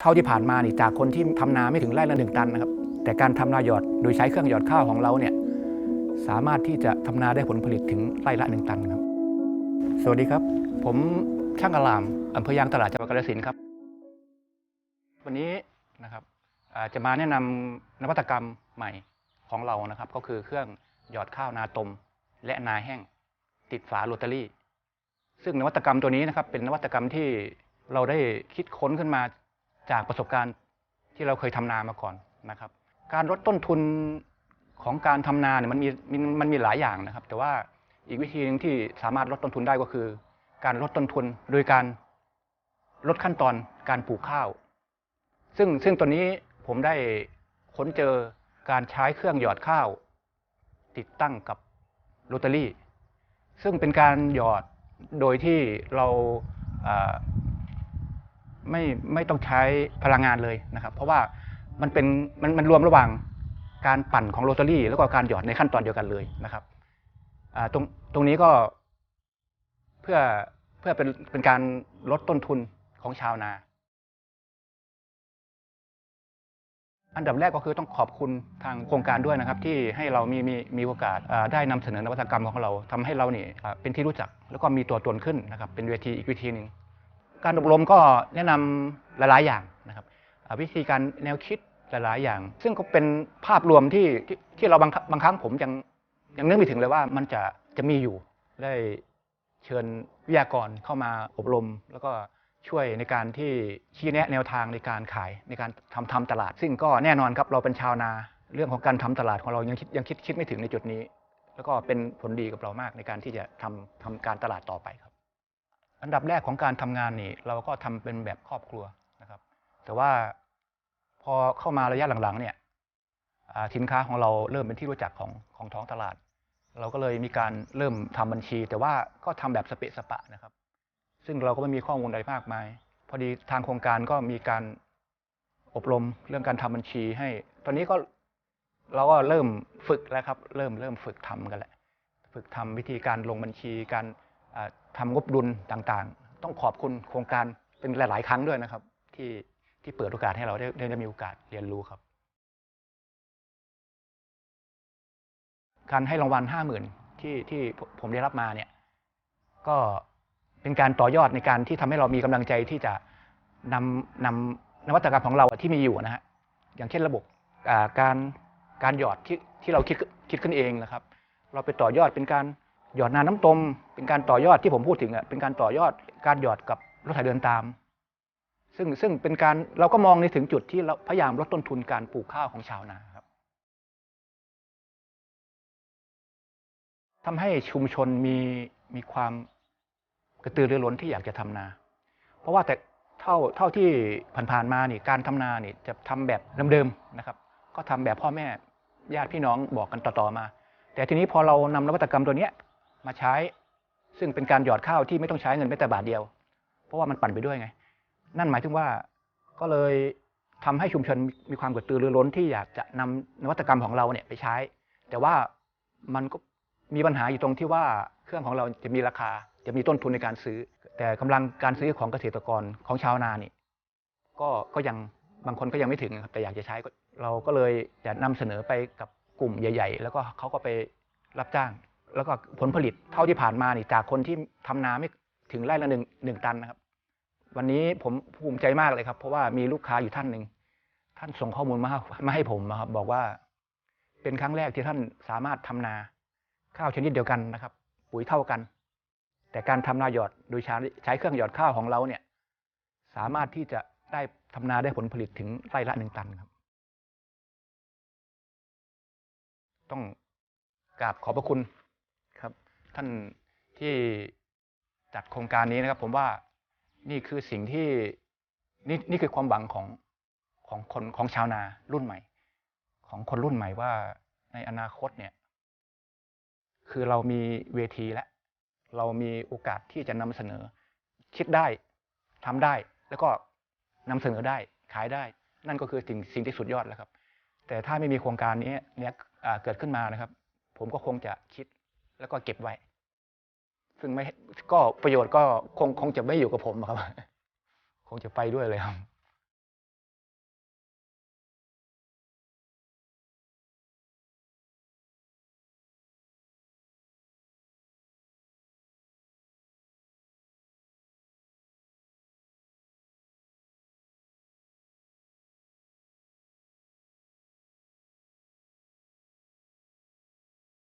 เท่าที่ผ่านมานี่จากคนที่ทำนาไม่ถึงไร่ละหนึ่งตันนะครับ แต่การทำนาหยอดโดยใช้เครื่องหยอดข้าวของเราเนี่ยสามารถที่จะทำนาได้ผลผลิตถึงไร่ละหนึ่งตันครับ สวัสดีครับ ผมช่างอลามอำเภอยางตลาดจังหวัดกาฬสินธุ์ครับ วันนี้นะครับจะมาแนะนำนวัตกรรมใหม่ของเรานะครับ ก็คือเครื่องหยอดข้าวนาตม และนาแห้ง ติดฝาโรตารี่ ซึ่งนวัตกรรมตัวนี้นะครับเป็นนวัตกรรมที่เราได้คิดค้นขึ้นมา จากประสบการณ์ที่เราเคยทำนามาก่อนนะครับ การลดต้นทุนของการทำนาเนี่ยมันมีมันมันมีหลายอย่างนะครับ แต่ว่าอีกวิธีหนึ่งที่สามารถลดต้นทุนได้ก็คือ การลดต้นทุนโดยการลดขั้นตอนการปลูกข้าว ซึ่งซึ่งตัวนี้ผมได้ค้นเจอการใช้เครื่องหยอดข้าว ติดตั้งกับโรตารี่ ซึ่งเป็นการหยอดโดยที่เราอ่า ไม่ไม่ต้องใช้พลังงานเลยนะครับ เพราะว่ามันเป็นมันมันรวมระหว่างการปั่นของโรตารี่ แล้วก็การหยอดในขั้นตอนเดียวกันเลยนะครับตรงตรงนี้ก็เพื่อเพื่อเป็นเป็นการลดต้นทุนของชาวนา อันดับแรกก็คือต้องขอบคุณทางโครงการด้วยนะครับ ที่ให้เรามีมีมีโอกาสได้นำเสนอนวัตกรรมของเราทำให้เราเนี่ยเป็นที่รู้จัก แล้วก็มีตัวตนขึ้นนะครับ เป็นเวทีอีกวิธีหนึ่ง การอบรมก็แนะนำหลาย ๆ อย่างนะครับวิธีการแนวคิดหลาย ๆ อย่าง ซึ่งก็เป็นภาพรวมที่ที่ที่เราบางบางครั้งผมยังยังนึกไม่ถึงเลยว่ามันจะจะมีอยู่ได้เชิญวิทยากรเข้ามาอบรม แล้วก็ช่วยในการที่ชี้แนะแนวทางในการขายในการทำทำตลาด ซึ่งก็แน่นอนครับเราเป็นชาวนาเรื่องของการทำตลาดของเรายังคิดยังคิดคิดไม่ถึงในจุดนี้ แล้วก็เป็นผลดีกับเรามากในการที่จะทำทำการตลาดต่อไปครับ อันดับแรกของการทำงานนี่ เราก็ทำเป็นแบบครอบครัวนะครับ แต่ว่าพอเข้ามาระยะหลังๆ เนี่ยสินค้าของเราเริ่มเป็นที่รู้จักของของท้องตลาด เราก็เลยมีการเริ่มทำบัญชี แต่ว่าก็ทำแบบสเปะสปะนะครับ ซึ่งเราก็ไม่มีข้อมูลอะไรมากมาย พอดีทางโครงการก็มีการอบรมเรื่องการทำบัญชีให้ ตอนนี้ก็เราก็เริ่มฝึกแล้วครับ เริ่มเริ่มฝึกทำกันแหละ ฝึกทำวิธีการลงบัญชีการ อ่าทำงบดุลต่างๆ ต้องขอบคุณโครงการเป็นหลาย ๆ ครั้งด้วยนะครับ ที่ที่เปิดโอกาสให้เราได้ได้มีโอกาสเรียนรู้ครับ การให้รางวัลห้าหมื่นที่ที่ผมได้รับมาเนี่ยก็เป็นการต่อยอดในการที่ทำให้เรามีกำลังใจที่จะนำนำนวัตกรรมของเราที่มีอยู่นะฮะอย่างเช่นระบบการการหยอดที่ที่เราคิดคิดขึ้นเองนะครับ เราไปต่อยอดเป็นการ หยอดนาน้ำตม เป็นการต่อยอดที่ผมพูดถึงอะเป็นการต่อยอดการหยอดกับรถไถเดินตาม ซึ่งซึ่งเป็นการเราก็มองในถึงจุดที่เราพยายามลดต้นทุนการปลูกข้าวของชาวนาครับทำให้ชุมชนมีมีความกระตือรือร้นที่อยากจะทำนา เพราะว่าแต่เท่าเท่าที่ผ่านๆมานี่การทำนานี่จะทำแบบเดิมๆนะครับ ก็ทำแบบพ่อแม่ญาติพี่น้องบอกกันต่อๆมา แต่ทีนี้พอเรานำนวัตกรรมตัวเนี้ย มาใช้ ซึ่งเป็นการหยอดข้าวที่ไม่ต้องใช้เงินแม้แต่บาทเดียว เพราะว่ามันปั่นไปด้วยไง นั่นหมายถึงว่าก็เลยทำให้ชุมชนมีความกระตือรือร้นที่อยากจะนำนวัตกรรมของเราเนี่ยไปใช้ แต่ว่ามันก็มีปัญหาอยู่ตรงที่ว่าเครื่องของเราจะมีราคา จะมีต้นทุนในการซื้อ แต่กำลังการซื้อของเกษตรกรของชาวนานี่ก็ก็ยังบางคนก็ยังไม่ถึงครับแต่อยากจะใช้เราก็เลยจะนำเสนอไปกับกลุ่มใหญ่ ๆ แล้วก็เขาก็ไปรับจ้าง แล้วก็ผลผลิตเท่าที่ผ่านมานี่จากคนที่ทำนาไม่ถึงไร่ละหนึ่งหนึ่งตันนะครับ วันนี้ผมภูมิใจมากเลยครับ เพราะว่ามีลูกค้าอยู่ท่านหนึ่งท่านส่งข้อมูลมาให้มาให้ผมนะครับ บอกว่า เป็นครั้งแรกที่ท่านสามารถทำนา ข้าวชนิดเดียวกันนะครับ ปุ๋ยเท่ากัน แต่การทำนาหยอดโดยใช้เครื่องหยอดข้าวของเราเนี่ย สามารถที่จะได้ทำนาได้ผลผลิตถึงไร่ละหนึ่งตันครับ ต้องกราบขอบพระคุณ ท่านที่จัดโครงการนี้นะครับ ผมว่านี่คือสิ่งที่นี่นี่คือความหวังของของคนของชาวนารุ่นใหม่ ของคนรุ่นใหม่ว่าในอนาคตเนี่ย คือเรามีเวทีแล้วเรามีโอกาสที่จะนำเสนอ คิดได้ทำได้ แล้วก็นำเสนอได้ขายได้ นั่นก็คือสิ่งสิ่งที่สุดยอดแล้วครับ แต่ถ้าไม่มีโครงการนี้เนี่ยเกิดขึ้นมานะครับ ผมก็คงจะคิด แล้วก็เก็บไว้ ซึ่งไม่ก็ประโยชน์ก็คงคงจะไม่อยู่กับผมอะครับ คงจะไปด้วยเลยครับ